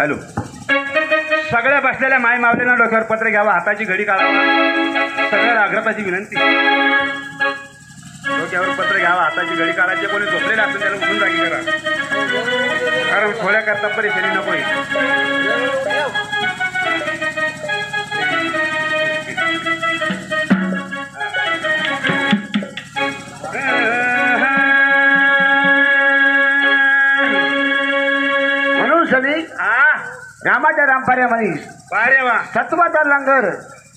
Hello. सगळ्या बसलेल्या माय मावलेला डोक्यावर पत्र घ्यावं हाताची घडी काढावा. सगळ्या आग्रताची विनंती. डोक्यावर पत्र घ्यावं हाताची घडी काढायचे. कोणी झोपलेले असेल त्याला उठून जागी करा. कारण थोड्या करता परेशानी नको रामाच्या रामपाऱ्यामध्ये अरे वा. सत्वाचा लंगर.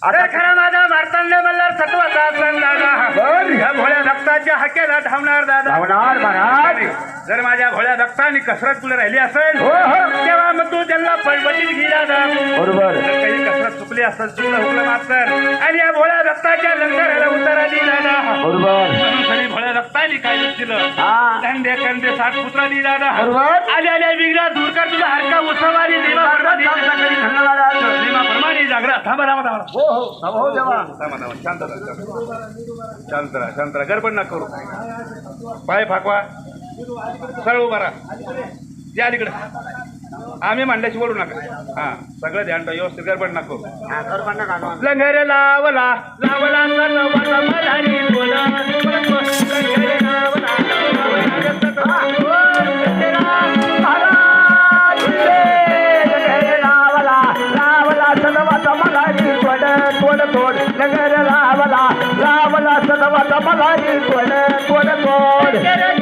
अरे खरा माझा मारतांडे मल्हार सत्वाचा असला दादा. बर. ह्या भोळ्या भक्ताच्या हक्याला धावणार दादा. धावणार महाराज. जर माझ्या भोळ्या भक्तांनी कसरत तुला राहिली असेल हो हो. तेव्हा मग तू त्यांना पळवटीत घे दादा. बरोबर. जर काही कसरत चुकली असेल चुकलं हुकलं मास्तर आणि या भोळ्या भक्ताच्या लंगराला उतारा दी दादा. बरोबर. काय दिलं हा. धंदे कंदे सात पुत्रा दी दादा. बरोबर. दूर कर तुझा हरका उत्सवारी देवा परमानी देवा परमानी जागरा. थांबा थांबा थांबा. हो हो हो देवा थांबा थांबा शांत राहा, शांत राहा. शांत राहा शांत राहा. गडबड नका करू. पाय फाकवा. सरळ उभा राहा. या तिकडे. आम्ही मांडल्याची बोलू नका. हा सगळं ध्यान ठेवा, व्यवस्थित गडबड नका करू. लंगर लावला लावला बोला. तोड तोड नगर लावला लावला सदवाचा मलारी तोड तोड तोड लंगर